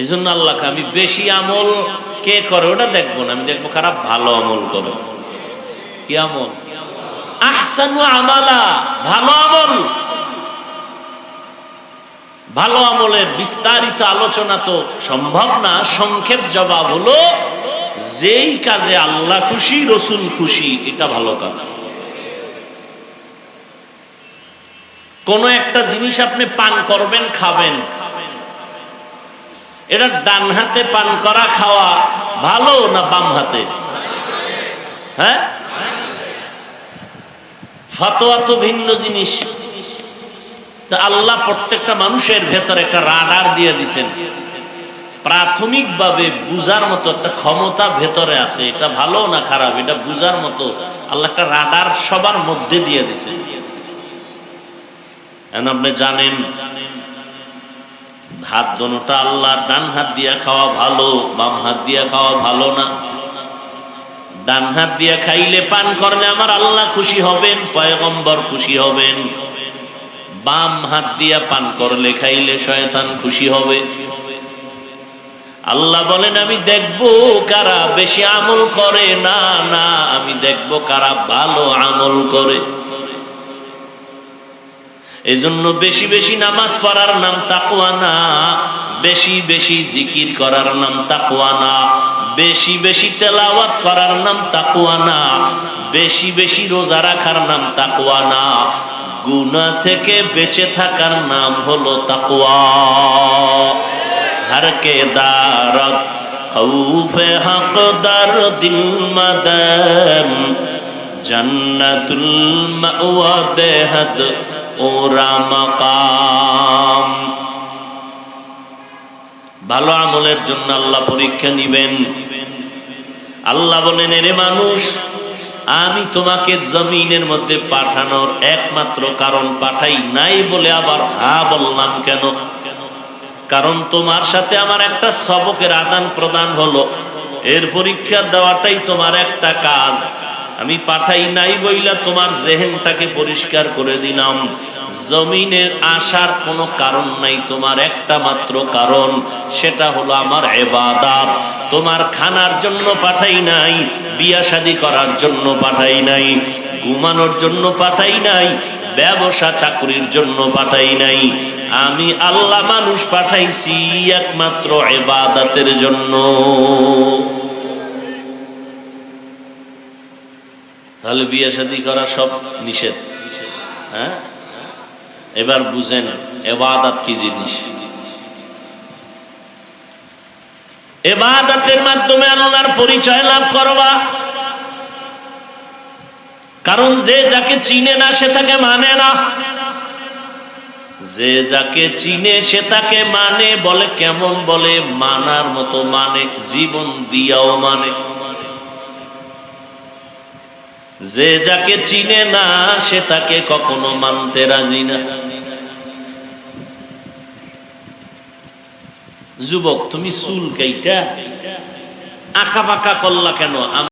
এই জন্য আল্লাহকে আমি বেশি আমল কে করে ওটা দেখব না, আমি দেখব খারাপ ভালো আমল করে কি আমল? আহসানু আমালা, ভালো আমল। ভালো আমলের বিস্তারিত আলোচনা তো সম্ভব না, সংক্ষেপ জবাব হলো, যেই কাজে আল্লাহ খুশি, রসুল খুশি, এটা ভালো কাজ। কোন একটা জিনিস আপনি পান করবেন, খাবেন এটা ডান হাতে পান করা খাওয়া ভালো না বাম হাতে? হ্যাঁ? ফতোয়া তো ভিন্ন জিনিস। আল্লাহ প্রত্যেকটা মানুষের ভেতর একটা রাডার দিয়ে দিছেন। প্রাথমিকভাবে বুজার মতো একটা ক্ষমতা ভেতরে আছে। এটা ভালো না খারাপ? এটা বুজার মতো আল্লাহ একটা রাডার সবার মধ্যে দিয়ে দিছেন। আপনি জানেন হাত দোনোটা আল্লাহ ডান হাত দিয়া খাওয়া ভালো, বাম হাত দিয়া খাওয়া ভালো না। ডান হাত দিয়া খাইলে পান করলে আমার আল্লাহ খুশি হবেন, পয়গম্বর খুশি হবেন। বাম হাত দিয়া পান করলে খাইলে শয়তান খুশি হবে। আল্লাহ বলেন, আমি দেখব কারা বেশি আমল করে? না না, আমি দেখব কারা ভালো আমল করে। এজন্য বেশি বেশি নামাজ পড়ার নাম তাকুয়া না। বেশি বেশি জিকির করার নাম তাকুয়া না। বেশি বেশি তেলাওয়াত করার নাম তাকুয়া না। বেশি বেশি রোজা রাখার নাম তাকুয়া না। গুনা থেকে বেঁচে থাকার নাম হলো তাকুয়া হারকে দারত খৌফে হকদার দিল মাদম জান্নাতুল মাওয়া দেহাদ। ওরা মাকাম। ভালো আমলের জন্য আল্লাহ পরীক্ষা নিবেন। আল্লাহ বলেন, এরে মানুষ, আমি তোমাকে জমিনের মধ্যে পাঠানোর একমাত্র কারণ পাঠাই নাই বলে আবার হা বললাম কেন? কারণ তোমার সাথে আমার একটা সবকের আদান প্রদান হলো। এর পরীক্ষা দেওয়াটাই তোমার একটা কাজ। আমি পাঠাই নাই বইলা, তোমার জেহেনটাকে পরিষ্কার করে দিলাম। জমিনে আসার কোনো কারণ নাই, তোমার একটা মাত্র কারণ, সেটা হলো আমার এবাদাত। তোমার খানার জন্য পাঠাই নাই, বিয়া শাদি করার জন্য পাঠাই নাই, ঘুমানোর জন্য পাঠাই নাই, ব্যবসা চাকরির জন্য পাঠাই নাই। আমি আল্লাহ মানুষ পাঠাইছি একমাত্র এবাদাতের জন্য। তাহলে বিয়ে শাদী করা সব নিষেধ। হ্যাঁ? এবার বুঝেন, এবাদাত কি জিনিস? এবাদাতের মাধ্যমে আল্লাহর পরিচয় লাভ করবা। কারণ যে যাকে চিনে না, সে তাকে মানে না। যে যাকে চিনে, সে তাকে মানে বলে কেমন বলে, মানার মতো মানে জীবন দিয়াও মানে। যে যাকে চিনে না, সে তাকে কখনো মানতে রাজি না। যুবক, তুমি চুল কেইটা? আঁকা বাঁকা করলা কেন?